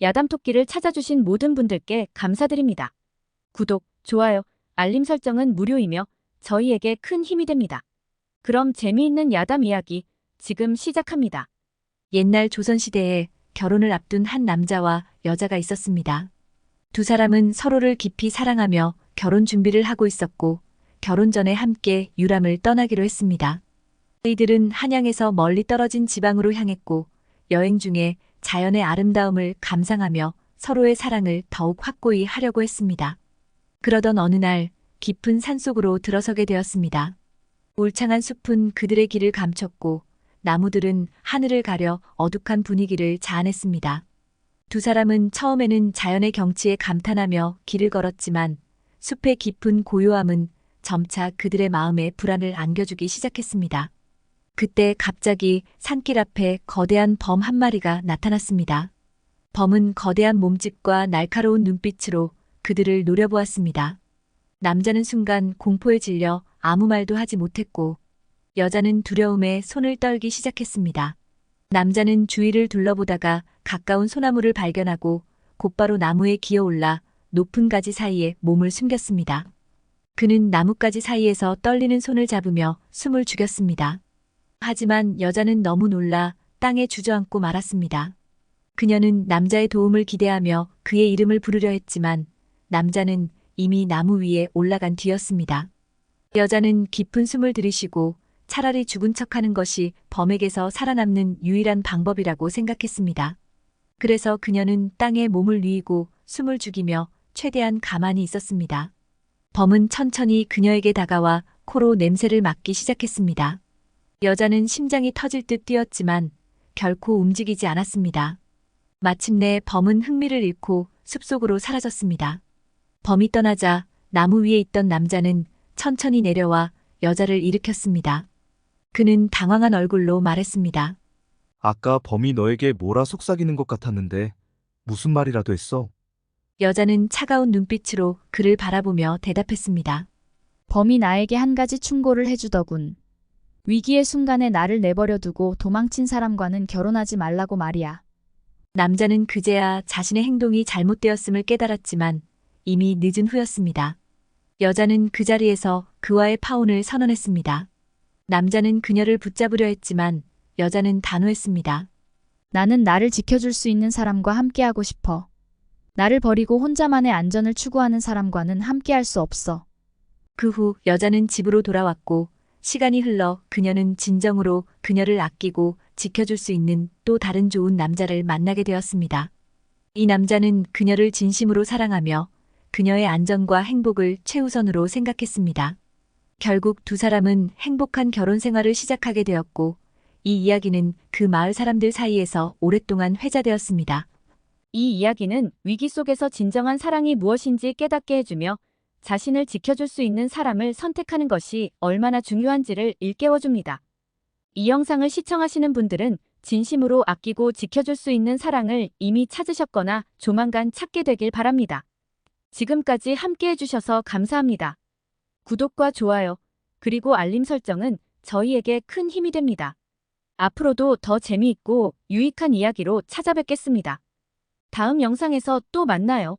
야담토끼를 찾아주신 모든 분들께 감사드립니다. 구독, 좋아요, 알림 설정은 무료이며 저희에게 큰 힘이 됩니다. 그럼 재미있는 야담 이야기 지금 시작합니다. 옛날 조선시대에 결혼을 앞둔 한 남자와 여자가 있었습니다. 두 사람은 서로를 깊이 사랑하며 결혼 준비를 하고 있었고, 결혼 전에 함께 유람을 떠나기로 했습니다. 이들은 한양에서 멀리 떨어진 지방으로 향했고, 여행 중에 자연의 아름다움을 감상하며 서로의 사랑을 더욱 확고히 하려고 했습니다. 그러던 어느 날 깊은 산속으로 들어서게 되었습니다. 울창한 숲은 그들의 길을 감췄고, 나무들은 하늘을 가려 어둑한 분위기를 자아냈습니다. 두 사람은 처음에는 자연의 경치에 감탄하며 길을 걸었지만 숲의 깊은 고요함은 점차 그들의 마음에 불안을 안겨주기 시작했습니다. 그때 갑자기 산길 앞에 거대한 범 한 마리가 나타났습니다. 범은 거대한 몸집과 날카로운 눈빛으로 그들을 노려보았습니다. 남자는 순간 공포에 질려 아무 말도 하지 못했고 여자는 두려움에 손을 떨기 시작했습니다. 남자는 주위를 둘러보다가 가까운 소나무를 발견하고 곧바로 나무에 기어올라 높은 가지 사이에 몸을 숨겼습니다. 그는 나뭇가지 사이에서 떨리는 손을 잡으며 숨을 죽였습니다. 하지만 여자는 너무 놀라 땅에 주저앉고 말았습니다. 그녀는 남자의 도움을 기대하며 그의 이름을 부르려 했지만 남자는 이미 나무 위에 올라간 뒤였습니다. 여자는 깊은 숨을 들이쉬고 차라리 죽은 척하는 것이 범에게서 살아남는 유일한 방법이라고 생각했습니다. 그래서 그녀는 땅에 몸을 뉘이고 숨을 죽이며 최대한 가만히 있었습니다. 범은 천천히 그녀에게 다가와 코로 냄새를 맡기 시작했습니다. 여자는 심장이 터질 듯 뛰었지만 결코 움직이지 않았습니다. 마침내 범은 흥미를 잃고 숲속으로 사라졌습니다. 범이 떠나자 나무 위에 있던 남자는 천천히 내려와 여자를 일으켰습니다. 그는 당황한 얼굴로 말했습니다. 아까 범이 너에게 뭐라 속삭이는 것 같았는데 무슨 말이라도 했어? 여자는 차가운 눈빛으로 그를 바라보며 대답했습니다. 범이 나에게 한 가지 충고를 해주더군. 위기의 순간에 나를 내버려 두고 도망친 사람과는 결혼하지 말라고 말이야. 남자는 그제야 자신의 행동이 잘못되었음을 깨달았지만 이미 늦은 후였습니다. 여자는 그 자리에서 그와의 파혼을 선언했습니다. 남자는 그녀를 붙잡으려 했지만 여자는 단호했습니다. 나는 나를 지켜줄 수 있는 사람과 함께하고 싶어. 나를 버리고 혼자만의 안전을 추구하는 사람과는 함께할 수 없어. 그 후 여자는 집으로 돌아왔고 시간이 흘러 그녀는 진정으로 그녀를 아끼고 지켜줄 수 있는 또 다른 좋은 남자를 만나게 되었습니다. 이 남자는 그녀를 진심으로 사랑하며 그녀의 안전과 행복을 최우선으로 생각했습니다. 결국 두 사람은 행복한 결혼 생활을 시작하게 되었고 이 이야기는 그 마을 사람들 사이에서 오랫동안 회자되었습니다. 이 이야기는 위기 속에서 진정한 사랑이 무엇인지 깨닫게 해주며 자신을 지켜줄 수 있는 사람을 선택하는 것이 얼마나 중요한지를 일깨워줍니다. 이 영상을 시청하시는 분들은 진심으로 아끼고 지켜줄 수 있는 사랑을 이미 찾으셨거나 조만간 찾게 되길 바랍니다. 지금까지 함께 해주셔서 감사합니다. 구독과 좋아요, 그리고 알림 설정은 저희에게 큰 힘이 됩니다. 앞으로도 더 재미있고 유익한 이야기로 찾아뵙겠습니다. 다음 영상에서 또 만나요.